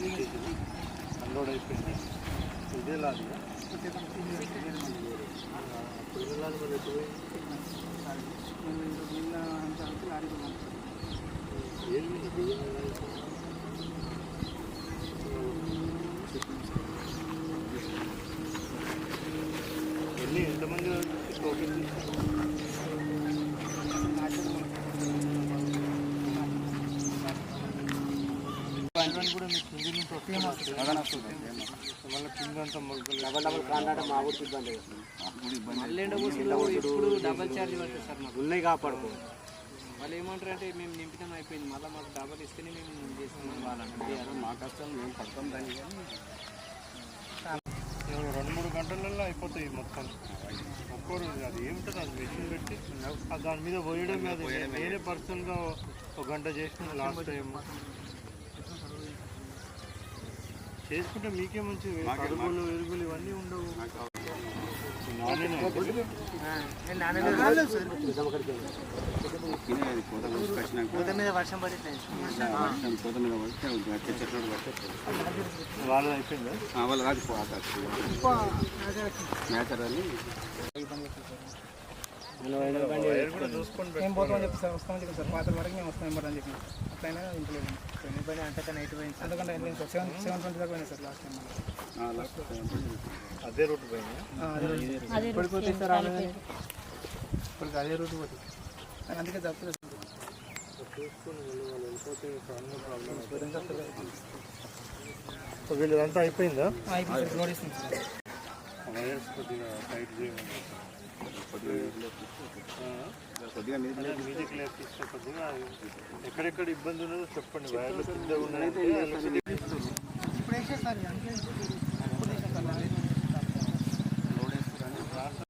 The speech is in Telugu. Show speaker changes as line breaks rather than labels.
అన్లోడ్ అయిపోయింది ఇదే లాది
ఎన్ని ఎంతమంది టోకెన్ తీసుకున్నారు కూడా మీకు నుంచి మళ్ళీ కింద అంతా మొగ్గలు
డబల్ డబల్ మా ఊరికి ఇబ్బంది మళ్ళీ ఇప్పుడు డబల్ ఛార్జ్ పడుతుంది సార్ మాకు
ఉన్నాయి కాపాడుకో
వాళ్ళు ఏమంటారు అంటే మేము నింపితం అయిపోయింది మళ్ళీ మాకు డబల్ ఇస్తేనే మేము చేస్తున్నాం వాళ్ళంటే
మా కష్టం మేము పడతాం దాన్ని కానీ
రెండు మూడు గంటలలో అయిపోతాయి మొత్తం ఒక్కరు అది ఏమిటో అది మెషిన్ పెట్టి దాని మీద పోయడం మీద నేనే పర్సనల్గా ఒక గంట చేసిన లాస్ట్ టైం చేసుకుంటే మీకే మంచి కడుగులు ఎరుగులు ఇవన్నీ ఉండవు.
వర్షం పడితే
వాళ్ళది అయిపోయిందా?
వాళ్ళ రాజు మేచర్ అని
పోతామని చెప్పి సార్? వస్తామని చెప్పి సార్. పాత వరకు మేము వస్తాం అని చెప్పి అట్లయినా అంతకన్నా నైట్ పోయింది సార్? అంతకంటే ఏం లేదు సార్. సెవెన్ సెవెన్ ట్వంటీ దాకా పోయింది సార్ లాస్ట్ టైం
అదే రూట్ పోయినా
ఇప్పటికి సార్ ఇప్పటికి అదే రూట్ పోతుంది. అందుకే తప్పలేదు
చూసుకొని వెళ్ళి వాళ్ళు వెళ్ళిపోతే ప్రాబ్లం ప్రాబ్లం వీళ్ళదంతా అయిపోయిందా?
అయిపోయింది సార్. రోడ్ ఇస్తుంది సార్.
వైర్స్ కొద్దిగా టైట్ చేయమని
కొద్దిగా నీళ్ళు
మ్యూజిక్ కొద్దిగా ఎక్కడెక్కడ ఇబ్బంది ఉన్నదో చెప్పండి వైర్లు కింద
ఇప్పుడు